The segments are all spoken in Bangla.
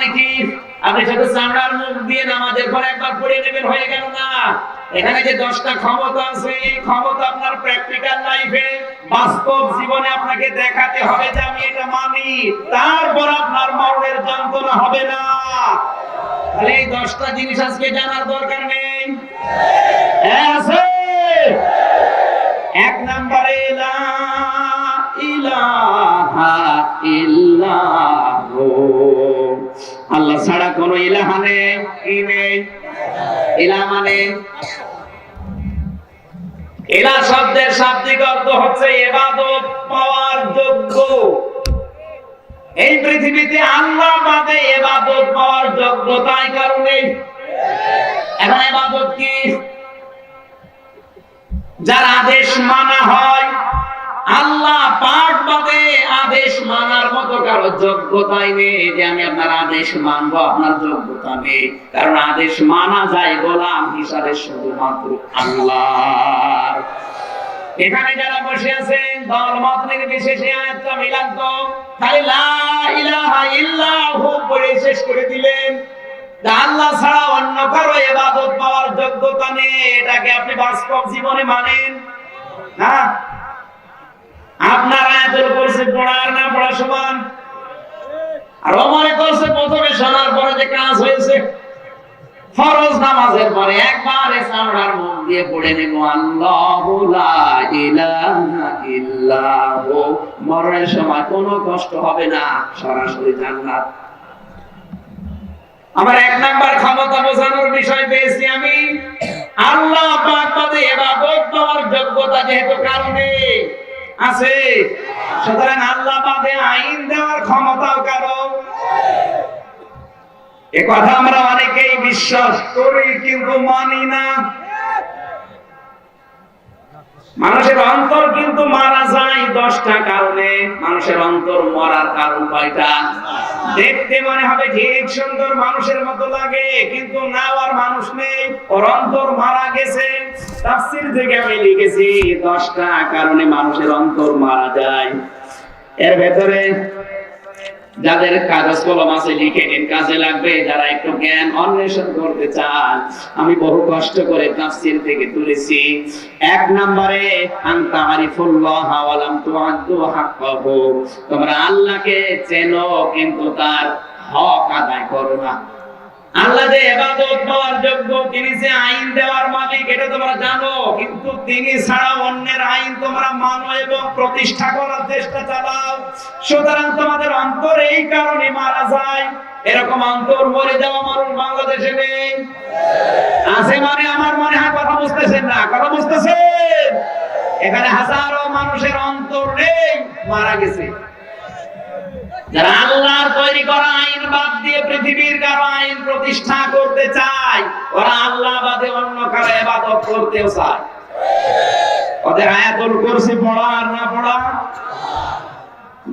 মানে আপনি শুধু চামড়ার মুখ দিয়ে নামাজের পরে একবার পড়ে নেবেন, হয়ে গেল না। এখানে যে দশটা ক্ষমতা আছে, এই ক্ষমতা আপনার প্র্যাকটিক্যাল লাইফে বাস্তব জীবনে আপনাকে দেখাতে হবে যে আমি এটা মানি। তারপর আপনার মরণের যন্ত্রণা হবে না। তাহলে এই দশটা জিনিস আজকে জানার দরকার নেই। আছে। এক নম্বরে ইলাহা ইল্লাহু আল্লাহ ছাড়া কোনো ইলাহা নেই কি নেই? ইলাহ মানে? ইলাহ শব্দের শাব্দিক অর্থ হচ্ছে ইবাদত পাওয়ার যোগ্য। এই পৃথিবীতে আল্লাহ বাদে ইবাদত পাওয়ার যোগ্যতাই কারণে। এখন ইবাদত কি? যার আদেশ মানা হয় আল্লাহ পাক বাদে আদেশ মানার মতো কারও যোগ্যতাই নেই যে আমি আপনার আদেশ মানবো, আপনার যোগ্যতা নেই। কারণ আদেশ মানা যায় গোলাম হিসাবে শুধুমাত্র আল্লাহ এখানে যারা বসে আছেন, দল মত নির্বিশেষে আয়াতটা মিলান তো। খালি লা ইলাহা ইল্লাহু শেষ করে দিলেন। আল্লাহ ছাড়া অন্য কারও ইবাদত পাওয়ার যোগ্যতা নেই, এটাকে আপনি বাস্তব জীবনে মানেন। হ্যাঁ? আপনার না পড়া সমান। আর করছে প্রথমে শোনার পরে যে কাজ হয়েছে, ফরজ নামাজের পরে একবার দিয়ে পড়ে নেব মরণের সময় কোনো কষ্ট হবে না, সরাসরি জান্নাত। আমার এক নাম্বার ক্ষমতা বোঝানোর বিষয় পেয়েছি আমি। আল্লাহ পাক পাওয়ার যোগ্যতা যেহেতু কারণে আছে। সুতরাং আল্লাহ বাদে আইন দেওয়ার ক্ষমতাও কারও এ কথা আমরা অনেকেই বিশ্বাস করি, কিন্তু মানি না। মানুষের অন্তর কিন্তু মারা যায় দশটা কারণে। মানুষের অন্তর মরার কারণ কয়টা দেখতে মনে হবে ঠিক সুন্দর মানুষের মতো লাগে, কিন্তু না আর মানুষ নেই, ওর অন্তর মারা গেছে। তাফসীর থেকে আমি লিখেছি, দশটা কারণে মানুষের অন্তর মারা যায়। এর ভেতরে যাদের কাগজ কলম আছে লিখে নিন, কাজে লাগবে, যারা একটু জ্ঞান অন্বেষণ করতে চান, আমি বহু কষ্ট করে তাফসীর থেকে তুলেছি। এক নম্বরে আনতা আরিফুল্লাহ ওয়ালাম তুআদ্দু হাক্কাহু, তোমরা আল্লাহকে চেনো, কিন্তু তার হক আদায় করো না। আল্লাহ যে ইবাদত পাওয়ার যোগ্য, তিনি যে আইন দেওয়ার মালিক, এটা তোমরা জানো। কিন্তু তিনি ছাড়া অন্যের আইন তোমরা মানো এবং প্রতিষ্ঠা করার চেষ্টা চালাও। সুতরাং তোমাদের অন্তর এই কারণে মারা যায়। এরকম অন্তর মরে যাওয়া মানুষ বাংলাদেশে নেই। আছে মানে আমার মনে হয় কথা বুঝতেছেন না। কথা বুঝতেছেন? এখানে হাজারো মানুষের অন্তর নেই, মারা গেছে। যারা আল্লাহর পৃথিবীর কারও আইন প্রতিষ্ঠা করতে চায়, ওরা আল্লাহ বাদে অন্য কারও ইবাদত করতেও চায়। ওদের আয়াতুল কুরসি পড়া আর না পড়া?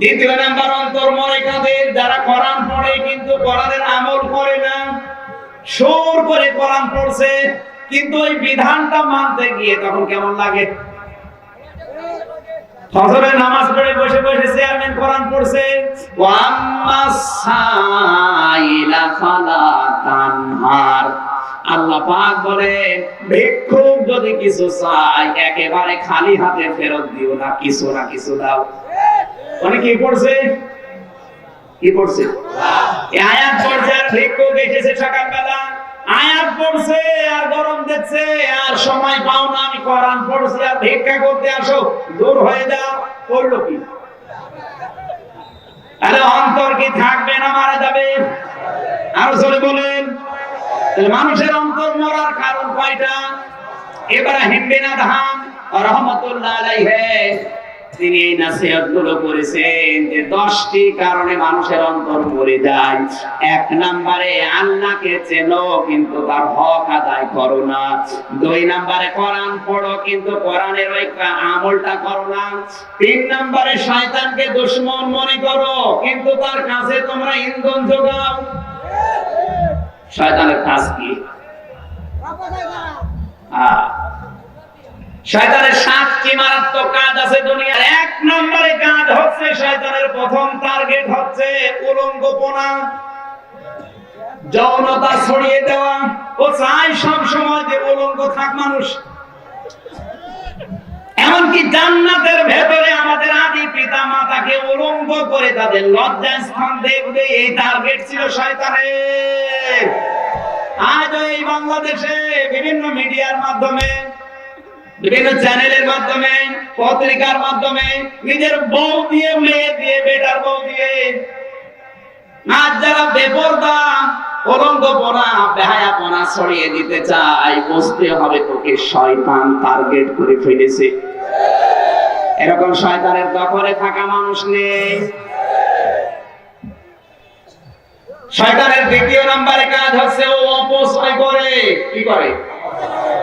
দ্বিতীয় নাম্বার যারা কোরআন পড়ে কিন্তু কোরআনের আমল করে না, সুর করে কোরআন পড়ছে, কিন্তু ওই বিধানটা মানতে গিয়ে তখন কেমন লাগে? নামাজ পড়ে বসে বসে চেয়ারম্যান কোরআন পড়ছে। আল্লাহ পাক বলে, ভিক্ষুক যদি কিছু চাই একেবারে খালি হাতে ফেরত দিও না, কিছু না কিছু দাও। মানে কি পড়ছে? কি পড়ছে? আয়াত পড়ছে, আর ভিক্ষুক এসেছে সকালবেলা। আয়াত পড়ছে, আর গরম দেখছে সময় পাও না, আমি কোরআন পড়ছি আর ভিক্ষা করতে আসো, দূর হয়ে যাও, পড়ল কি? আরে অন্তর কি থাকবে না মারা যাবে? আর জোরে বলেন। মানুষের অন্তর মরার কারণ কয়টা? ইব্রাহিম বিন আদহাম রহমতুল্লাহ আলাইহি। তিনি এই নাসিহতগুলো করেছেন যে দশটি কারণে মানুষের অন্তর মরে যায়। এক নম্বরে আল্লাহকে চেনো, কিন্তু তার হক আদায় করো না। দুই নম্বরে কোরআন পড়ো, কিন্তু কোরআনের ওই আমলটা করো না। তিন নম্বরে শয়তানকে দুশ্মন মনে করো, কিন্তু তার কাছে তোমরা ইন্ধন যোগাও শয়তানের কাজ কি? আহ শয়তানের সাতটি মারাত্মক কাজ আছে দুনিয়ার। এক নম্বরে কাজ হচ্ছে শয়তানের প্রথম টার্গেট হচ্ছে উলঙ্গপনা যৌনতা ছড়িয়ে দেওয়া। ও চাই সব সময় যে উলঙ্গ থাক মানুষ। এমনকি জান্নাতের ভেতরে আমাদের আদি পিতা মাতাকে উলঙ্গ করে তাদের লজ্জা স্থান দেখবে, এই টার্গেট ছিল শয়তানের। আজ এই বাংলাদেশে বিভিন্ন মিডিয়ার মাধ্যমে বিভিন্ন চ্যানেলের মাধ্যমে, পত্রিকার মাধ্যমে, নিজের বউ দিয়ে, মেয়ে দিয়ে, বেটার বউ দিয়ে। আজ যারা বেপরদা বেহায়া ছড়িয়ে দিতে বুঝতে হবে তোকে শয়তান টার্গেট করে ফেলেছে। এরকম শয়তানের দখলে থাকা মানুষ নেই। শয়তানের দ্বিতীয় নাম্বারে কাজ হচ্ছে, ও অপচয় করে। কি করে?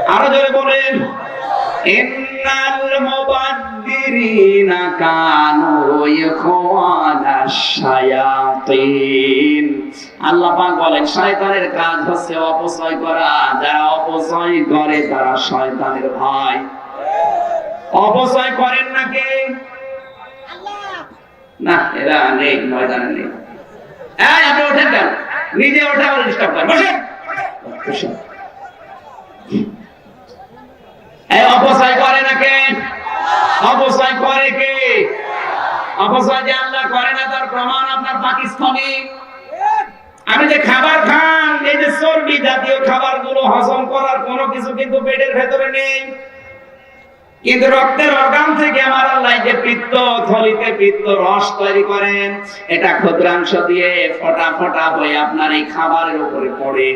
আরও জোরে বলেন। ইন্নাল মুবাদ্দিরিনা কানু ইখওয়ানাশ শায়াতিন। আল্লাহ পাক বলেন, শয়তানের কাজ হচ্ছে অপচয় করা। যারা অপচয় করে, তারা শয়তানের ভাই। অপচয় করেন না কে? না, এরা নেই ময়দানে নেই এই, আপনি ওঠেন কেন? নিজে ওঠে আবার ডিস্টার্ব করেন। বসেন। এই অপচয় করে না কে? অপচয় করে কে? অপচয় যে আল্লাহ করে না, তার প্রমাণ আপনার পাকিস্তানি। আমি যে খাবার খান, এই যে চর্বি জাতীয় খাবারগুলো হজম করার কোনো কিছু কিন্তু পেটের ভেতরে নেই। কিন্তু রক্তের অর্গান থেকে আমার আল্লাহ যে পিত্ত, থলিতে পিত্ত রস তৈরি করেন, এটা ক্ষুদ্রাংশ দিয়ে ফটা ফটা হয়ে আপনার এই খাবারের উপরে পড়ে।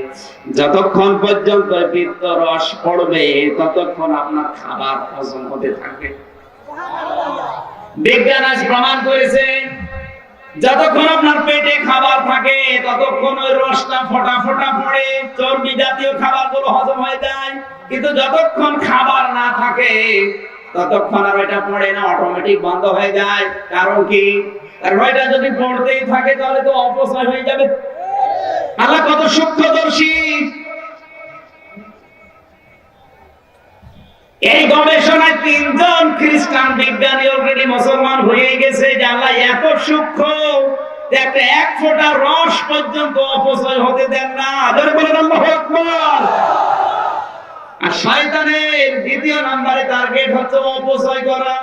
যতক্ষণ পর্যন্ত পিত্ত রস পড়বে, ততক্ষণ আপনার খাবার হজম হতে থাকবে। বিজ্ঞান আজ প্রমাণ করেছে যতক্ষণ আপনার পেটে খাবার থাকে, ততক্ষণ ওই রসটা ফটা ফটা পড়ে। চর্বি জাতীয় খাবারগুলো হজম হয়ে যায়। কিন্তু যতক্ষণ খাবার না থাকে, ততক্ষণ আর ওইটা পড়ে না অটোমেটিক বন্ধ হয়ে যায়। কারণ কি? কারণ ওইটা যদি পড়তেই থাকে, তাহলে তো অপচয় হয়ে যাবে। আল্লাহ কত সূক্ষ্মদর্শী এই গবেষণায় তিনজন খ্রিস্টান বিজ্ঞানী অলরেডি মুসলমান হয়ে গেছে, যে এত সূক্ষ্ম একটা এক ফোঁটা রস পর্যন্ত অপচয় হতে দেন না। ধরে বলেন, আল্লাহ আকবার। আর শয়তানের দ্বিতীয় নম্বরে টার্গেট হচ্ছে অপচয় করা।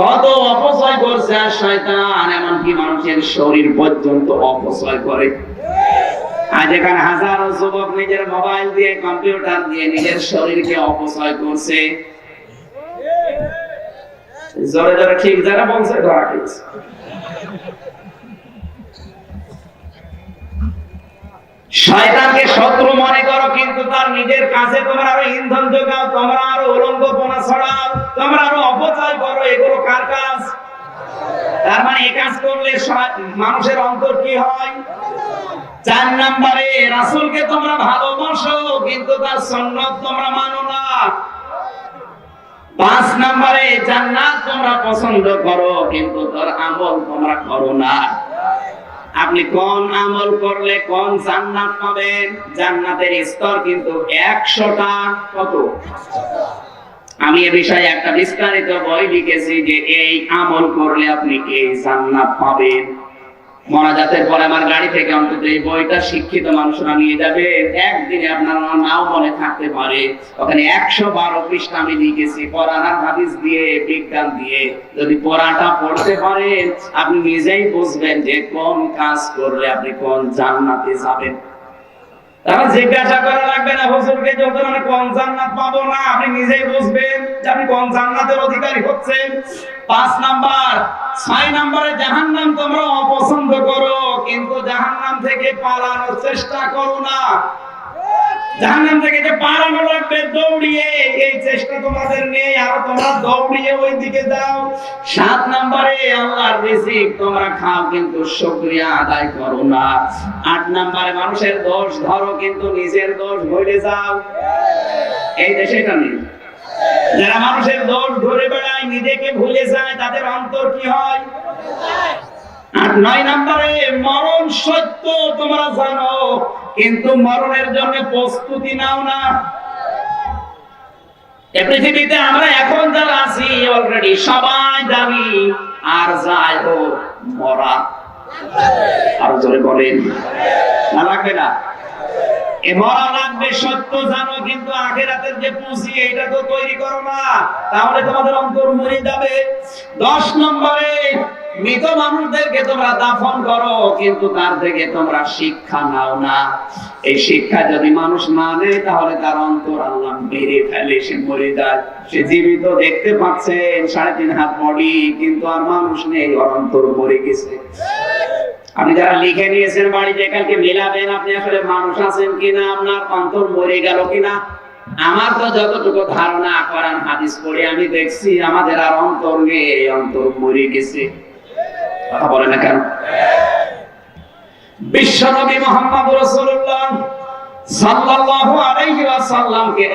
কত অপচয় করছে আর শয়তান, এমনকি মানুষের শরীর পর্যন্ত অপচয় করে। আজ এখানে হাজারো যুবক নিজের মোবাইল দিয়ে, কম্পিউটার দিয়ে নিজের শরীরকে অপচয় করছে। জোরে জোরে ঠিক, যারা বলছে ধরা শয়তানকে শত্রু মনে করো, কিন্তু তার নিজের কাছে তোমরা আরও ইন্ধন যোগাও তোমরা আরও উলঙ্গপনা ছড়াও, তোমরা আরও অপচয় করো, এগুলো কার কাজ? তার মানে এ কাজ করলে মানুষের অন্তর কি হয়? চার নম্বরে, রাসূলকে তোমরা ভালোবাসো, কিন্তু তার সুন্নাত তোমরা মানো না। পাঁচ জান্নাত তোমরা পছন্দ করো, কিন্তু আমল তোমরা করো না। আপনি কোন আমল করলে কোন জান্নাত পাবেন? জান্নাতের স্তর কিন্তু একশোটা। কত? আমি এ বিষয়ে একটা বিস্তারিত বই লিখেছি যে এই আমল করলে আপনি এই জান্নাত পাবেন। মনাজাতের পরে আমার গাড়ি থেকে অন্তত এই বইটা শিক্ষিত মানুষরা নিয়ে যাবে। একদিনে আপনার আমার নাও মনে থাকতে পারে। ওখানে একশো বারো পৃষ্ঠা আমি লিখেছি, পড়ানার হাদিস দিয়ে, বিজ্ঞান দিয়ে। যদি পড়াটা পড়তে পারে আপনি নিজেই বুঝবেন যে কোন কাজ করলে আপনি কোন জান্নাতে যাবেন। তাহলে জিজ্ঞাসা করা লাগবে না, হুজুরকে যখন আমি কোন জান্নাত পাবো না, আপনি নিজেই বুঝবেন যে আপনি কোন জান্নাতের অধিকারী হচ্ছেন পাঁচ নাম্বার, ছয় নাম্বারে জাহান্নাম তোমরা অপছন্দ করো, কিন্তু জাহান্নাম থেকে পালানোর চেষ্টা করো না। জাহান্নাম থেকে যে লাগবে, দৌড়িয়ে। এই চেষ্টা তোমাদের নেই, আর তোমরা দৌড়িয়ে ওই দিকে যাও। সাত আল্লাহর রিজিক, তোমরা খাও কিন্তু শুকরিয়া আদায় করো না। আট মানুষের দোষ ধরো কিন্তু নিজের দোষ ভুলে যাও। এই দেশে এটা নেই। যারা মানুষের দোষ ধরে বেড়ায়, নিজেকে ভুলে যায়, তাদের অন্তর কি হয়? আর নয় নম্বরে মরণ সত্য তোমরা জানো। কিন্তু মরণের জন্য প্রস্তুতি নাও না। পৃথিবীতে আমরা এখন যারা আছি অলরেডি সবাই জানি আর যাই হোক, মরা। আরও জোরে বলেন। না লাগবে না? মরা লাগবে, সত্য জানো, কিন্তু আখেরাতের যে পুঁজি এটা তো তৈরি করো না। তাহলে তোমাদের অন্তর মরে যাবে। দশ নম্বরে মৃত মানুষদেরকে তোমরা দাফন করো, কিন্তু তার থেকে তোমরা শিক্ষা নাও না। এই শিক্ষা যদি মানুষ না নেয়, তাহলে তার অন্তর আল্লাহ মেরে ফেলে, সে মরে যায়। সে জীবিত দেখতে পাচ্ছেন সাড়ে তিন হাত বডি, কিন্তু আর মানুষ নেই, ওর অন্তর মরে গেছে। আপনি যারা লিখে নিয়েছেন বাড়িতে, কালকে মিলাবেন, আপনি আসলে মানুষ আছেন কিনা, আপনার অন্তর মরে গেল কিনা? আমার তো যতটুকু ধারণা করান হাদিস পড়ে আমি দেখছি, আমাদের আর অন্তর নেই অন্তর মরে গেছে। কথা বলে না কেন? বিশ্বনবী মোহাম্মদ রাসূলুল্লাহ সাল্লাল্লাহু আলাইহি ওয়াসাল্লামকে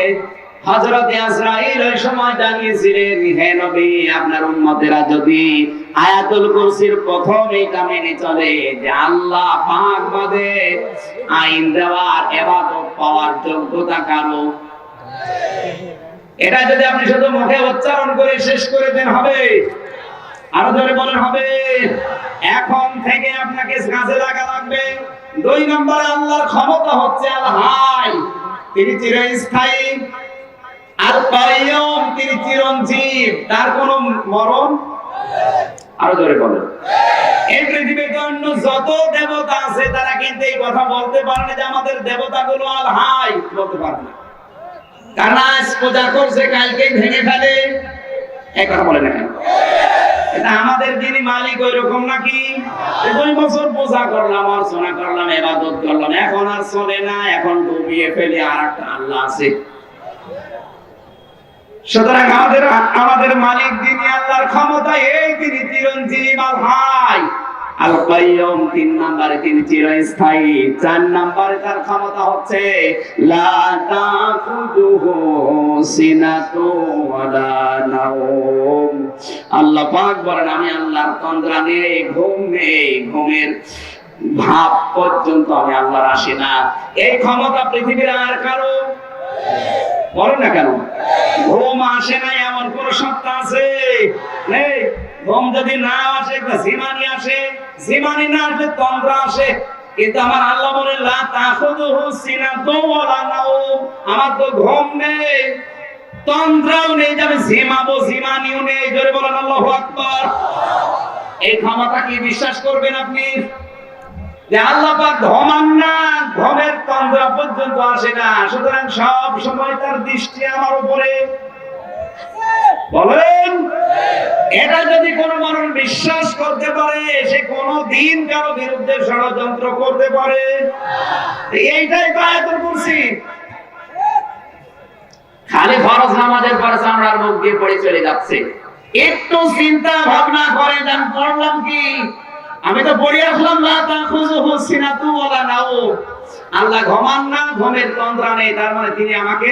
হযরত আজরাইল ওই সময় জানিয়েছিলেন, হে নবী, আপনার উম্মতেরা যদি আয়াতুল কুরসির প্রথম এটা মেনে চলে, যে আল্লাহ পাক বাদে আইন দেওয়ার ইবাদত পাওয়ার যোগ্যতা কারও? এটা যদি আপনি শুধু মুখে উচ্চারণ করে শেষ করে দেন, হবে। আরও ধরে বলেন, হবে। এখন থেকে আপনাকে কাজে লাগা লাগবে। দুই নম্বর আল্লাহর ক্ষমতা হচ্ছে আল হাই। তিনি চিরস্থায়ী আর কাইয়ুম, তিনি চিরঞ্জীব। তার কোনো মরণ? আরও জোরে বলেন। এই পৃথিবীতে অন্য যত দেবতা আছে, তারা কিন্তু এই কথা বলতে পারে না যে আমাদের দেবতাগুলো আল হাই বলতে পারে না। কারণ আজ পূজা করছে, কালকে ভেঙে ফেলে। এই কথা বলে না আমাদের যিনি মালিক ওই রকম নাকি? দুই বছর পূজা করলাম, অর্চনা করলাম এবাদত করলাম। এখন আর চলে না, এখন ডুবিয়ে ফেলে আর একটা আল্লাহ আছে। সুতরাং আমাদের আমাদের মালিক যিনি আল্লাহর ক্ষমতা এই তিনি চিরঞ্জীব আল হাই। তিন চার তার ক্ষমতা হচ্ছে আমি আল্লাহর তন্দ্রা নেই, ঘুম নেই, ঘুমের ভাব পর্যন্ত আমি আল্লাহর আসি না। এই ক্ষমতা পৃথিবীর আর কারও? বলেন না কেন? ঘুম আসে না এমন কোন সত্তা আছে? নেই। ঘুম যদি না আসে জিমানি আসে, জিমানি না আসলে তন্ত্র আসে। কিন্তু আমার আল্লাহ বলেন লা আমার তো ঘুম নেই, তন্ত্রাও নেই জিমাবো, জিমানিও নেই। জোরে বলেন, আল্লাহু আকবার। এই ক্ষমতা কি বিশ্বাস করবেন আপনি? যে আল্লাহ পাক ঘমান না, ঘমের তন্দ্রা পর্যন্ত আসে না। সুতরাং সব সময় তার দৃষ্টি আমার উপরে। বলেন, এটা যদি কোন মানুষ বিশ্বাস করতে পারে, সে কোন দিন কারও বিরুদ্ধে ষড়যন্ত্র করতে পারে। এইটাই তো আয়াতুল কুরসি। খালি ফরজ নামাজের পরে চামড়ার মুখ দিয়ে পড়ে চলে যাচ্ছে। একটু চিন্তা ভাবনা করে দেন পড়লাম কি? আমি তো পড়ে আসলাম না তা খুঁজু হুসিনা তু ওলা নাও আল্লাহ ঘমান না, ঘুমের তন্ত্রা নেই, তার মানে তিনি আমাকে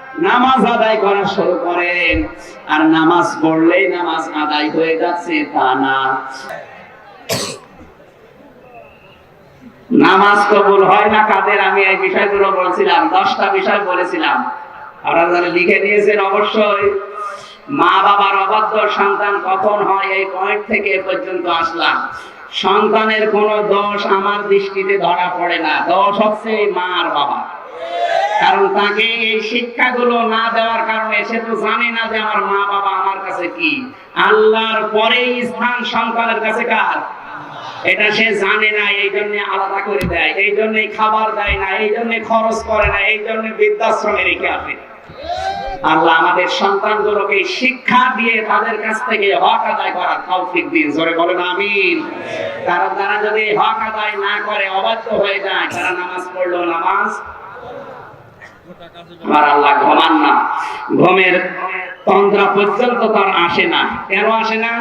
নামাজ আদায় করা শুরু করেন। আর নামাজ পড়লেই নামাজ আদায় হয়ে যাচ্ছে তা না। নামাজ কবুল হয় না কাদের? আমি এই বিষয়গুলো বলছিলাম, দশটা বিষয় বলেছিলাম। আপনারা লিখে নিয়েছেন অবশ্যই, মা বাবার অবাধ্য সন্তান কখন হয় এই পয়েন্ট থেকে পর্যন্ত আসলাম। সন্তানের কোনো দোষ আমার দৃষ্টিতে ধরা পড়ে না। দোষ হচ্ছে মা আর বাবা কারণ তাকে এই শিক্ষাগুলো না দেওয়ার কারণে সে তো জানে না যে আমার মা বাবা আমার কাছে কি। আল্লাহর পরেই স্থান সন্তানের কাছে কার? এটা সে জানে না, এই জন্য আলাদা করে দেয়, এই জন্যই খাবার দেয় না, এই জন্য খরচ করে না, এই জন্য বৃদ্ধাশ্রমে রেখে আসে। আল্লাহ আমাদের সন্তানগুলোকে শিক্ষা দিয়ে তাদের কাছ থেকে হক আদায় করার তৌফিক দিন। জোরে বলেন, আমিন। কারণ তারা যদি হক আদায় না করে, অবাধ্য হয়ে যায়। তারা নামাজ পড়ল নামাজ আমার আল্লাহ ঘুমান না। ঘুমের তন্দ্রা পর্যন্ত তার আসে না। কেন আসে না?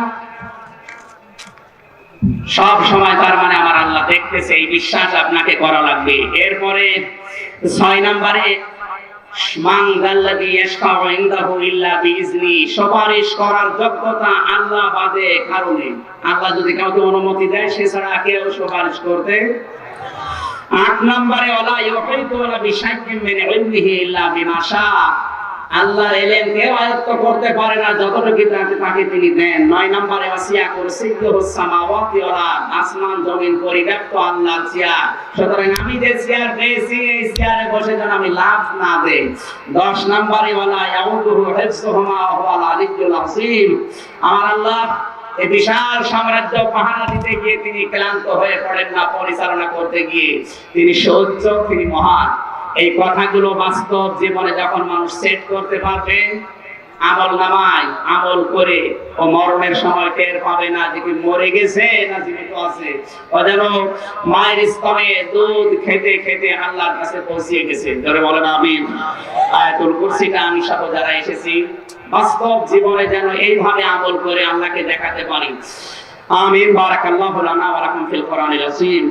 সব সময় তার মানে আমার আল্লাহ দেখতেছে, এই বিশ্বাস আপনাকে করা লাগবে। এরপরে ছয় নম্বরে সুপারিশ করার যোগ্যতা আল্লাহ বাদে কারণে আল্লাহ যদি কাউকে অনুমতি দেয়, সে ছাড়া কেউ সুপারিশ করতে আট নম্বরে, ওলা ইউহিতু বিশাইইন ইলমিহি ইল্লা বিমা শাআ আল্লাহর এলেম কেউ আয়ত্ত করতে পারে না, যতটুকু তাকে তাকে তিনি দেন। নয় নম্বরে আসমান জমিন পরিব্যাপ্ত আল্লাহর চেয়ার। সুতরাং আমি যে চেয়ার পেয়েছি, এই চেয়ারে বসে যেন আমি লাভ না দেই। দশ নম্বরে ওয়ালা ইয়াউদুহু আমার আল্লাহ বিশাল সাম্রাজ্য পাহারা দিতে গিয়ে তিনি ক্লান্ত হয়ে পড়েন না, পরিচালনা করতে গিয়ে তিনি তিনি মহান। এই কথাগুলো বাস্তব জীবনে যখন মানুষ সেট করতে পারবে, আমল নামায়, আমল করে ও মরণের সময় টের পাবে না যে মরে গেছে না জীবিত আছে। ও যেন মায়ের দুধ খেতে খেতে আল্লাহর কাছে পৌঁছিয়ে গেছে। ধরে বলেন আমি আয়াতুল কুরসিটা আমি সহ যারা এসেছি বাস্তব জীবনে যেন এইভাবে আমল করে আল্লাহকে দেখাতে পারি। আমিন, বারাকাল্লাহু লানা ওয়া লাকুম ফিল কোরআনিল আযীম।